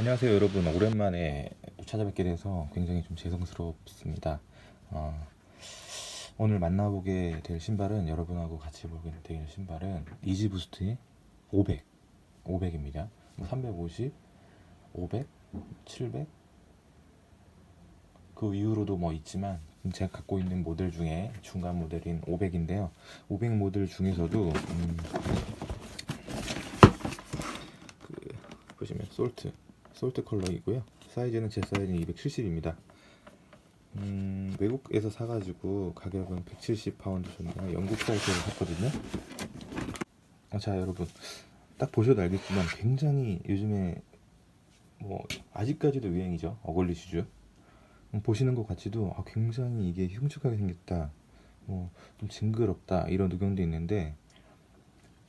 안녕하세요 여러분. 오랜만에 또 찾아뵙게 돼서 굉장히 좀 죄송스럽습니다. 어, 오늘 만나보게 될 신발은 여러분하고 같이 보게 될 신발은 이지부스트의 500 500입니다. 350 500 700 그 이후로도 뭐 있지만 제가 갖고 있는 모델 중에 중간 모델인 500인데요. 500 모델 중에서도 음, 그 보시면 솔트 솔트 컬러이고요. 사이즈는 제 사이즈는 270입니다. 음, 외국에서 사가지고 가격은 170파운드 정도 영국 사이트에서 샀거든요. 아, 자 여러분 딱 보셔도 알겠지만 굉장히 요즘에 뭐 아직까지도 유행이죠 어글리 슈즈 음, 보시는 것 같이도 아, 굉장히 이게 흉측하게 생겼다 뭐 좀 징그럽다 이런 의견도 있는데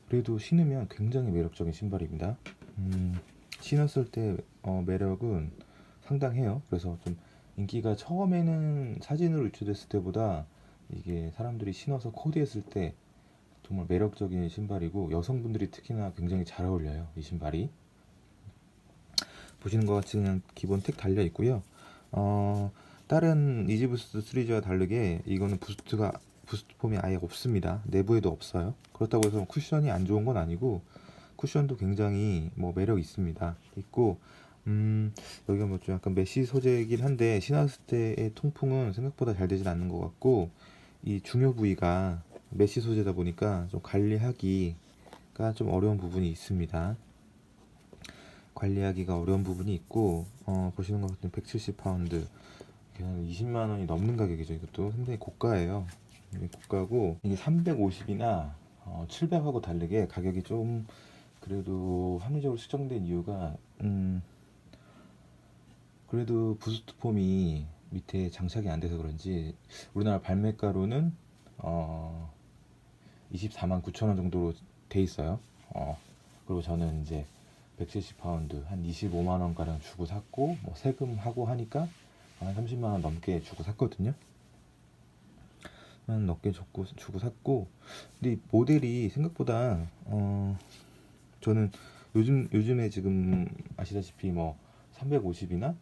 그래도 신으면 굉장히 매력적인 신발입니다 음, 신었을 때 어, 매력은 상당해요. 그래서 좀 인기가 처음에는 사진으로 유출됐을 때보다 이게 사람들이 신어서 코디했을 때 정말 매력적인 신발이고 여성분들이 특히나 굉장히 잘 어울려요. 이 신발이. 보시는 것 같이 그냥 기본 택 달려 있고요. 어, 다른 이지부스트 시리즈와 다르게 이거는 부스트가 부스트 폼이 아예 없습니다. 내부에도 없어요. 그렇다고 해서 쿠션이 안 좋은 건 아니고 쿠션도 굉장히 뭐 매력 있습니다. 있고 음 여기가 뭐 좀 약간 메쉬 소재이긴 한데 때의 통풍은 생각보다 잘 되진 않는 것 같고 이 중요 부위가 메쉬 소재다 보니까 좀 관리하기가 좀 어려운 부분이 있습니다. 관리하기가 어려운 부분이 있고 어, 보시는 것 같은 170 파운드 한 20만 원이 넘는 가격이죠. 이것도 상당히 고가예요. 고가고 이게 350이나 어, 700하고 다르게 가격이 좀 그래도 합리적으로 수정된 이유가 음 그래도 부스트 폼이 밑에 장착이 안 돼서 그런지 우리나라 발매가로는 어 24만 9천 원 정도로 돼 있어요. 어 그리고 저는 이제 170파운드 한 25만 원 가량 주고 샀고 뭐 세금 하고 하니까 한 30만 원 넘게 주고 샀거든요. 한 넘게 주고 주고 샀고 근데 이 모델이 생각보다 어 저는 요즘 요즘에 지금 아시다시피 뭐 350이나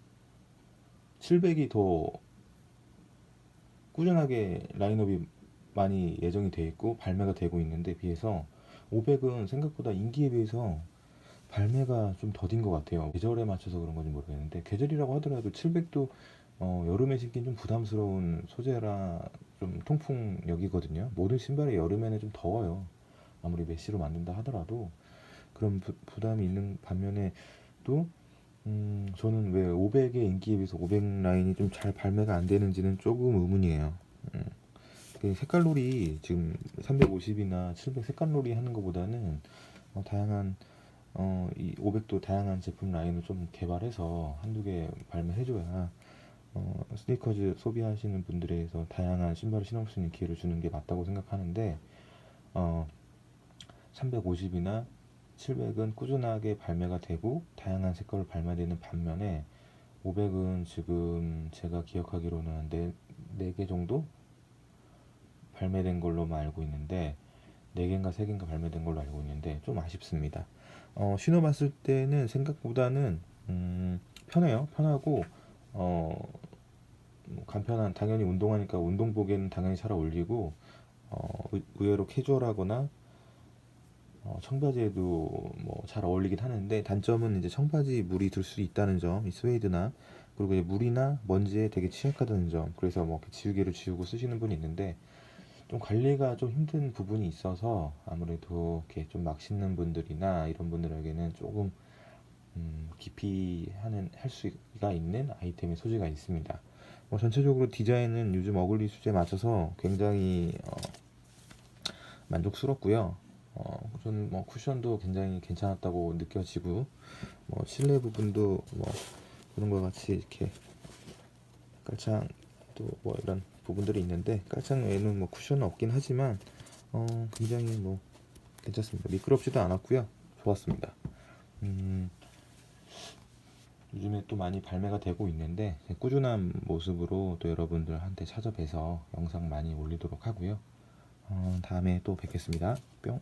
700이 더 꾸준하게 라인업이 많이 예정이 돼 있고 발매가 되고 있는데 비해서 500은 생각보다 인기에 비해서 발매가 좀 더딘 것 같아요. 계절에 맞춰서 그런 건지 모르겠는데 계절이라고 하더라도 700도 어, 여름에 신긴 좀 부담스러운 소재라 좀 통풍력이거든요. 모든 신발이 여름에는 좀 더워요. 아무리 메쉬로 만든다 하더라도 그런 부, 부담이 있는 반면에 또 음, 저는 왜 500의 인기에 비해서 500 라인이 좀 잘 발매가 안 되는지는 조금 의문이에요. 음. 그 색깔놀이 지금 350이나 700 색깔놀이 하는 것보다는 어, 다양한 어, 이 500도 다양한 제품 라인을 좀 개발해서 한두 개 발매해줘야 어, 스니커즈 소비하시는 분들에서 다양한 신발을 신을 수 있는 기회를 주는 게 맞다고 생각하는데 어, 350이나 700은 꾸준하게 발매가 되고 다양한 색깔로 발매되는 반면에 500은 지금 제가 기억하기로는 한 4, 4개 정도 발매된 걸로만 알고 있는데 4개인가 3개인가 발매된 걸로 알고 있는데 좀 아쉽습니다. 어, 신어봤을 때는 생각보다는 음, 편해요. 편하고 어, 뭐 간편한 당연히 운동하니까 운동복에는 당연히 잘 어울리고 어, 의- 의외로 캐주얼하거나 어, 청바지에도 뭐 잘 어울리긴 하는데 단점은 이제 청바지 물이 들 수 있다는 점, 이 스웨이드나 그리고 이제 물이나 먼지에 되게 취약하다는 점. 그래서 뭐 지우개로 지우고 쓰시는 분이 있는데 좀 관리가 좀 힘든 부분이 있어서 아무래도 이렇게 좀 막 신는 분들이나 이런 분들에게는 조금 음, 깊이 하는 할 수가 있는 아이템의 소재가 있습니다. 뭐 전체적으로 디자인은 요즘 어글리 수제에 맞춰서 굉장히 어, 만족스럽고요. 어, 저는 뭐 쿠션도 굉장히 괜찮았다고 느껴지고 뭐 실내 부분도 뭐 그런 것 같이 이렇게 깔창 또 뭐 이런 부분들이 있는데 깔창 외에는 뭐 쿠션은 없긴 하지만 어, 굉장히 뭐 괜찮습니다. 미끄럽지도 않았고요. 좋았습니다. 음, 요즘에 또 많이 발매가 되고 있는데 꾸준한 모습으로 또 여러분들한테 찾아뵈서 영상 많이 올리도록 하고요. 어, 다음에 또 뵙겠습니다. 뿅.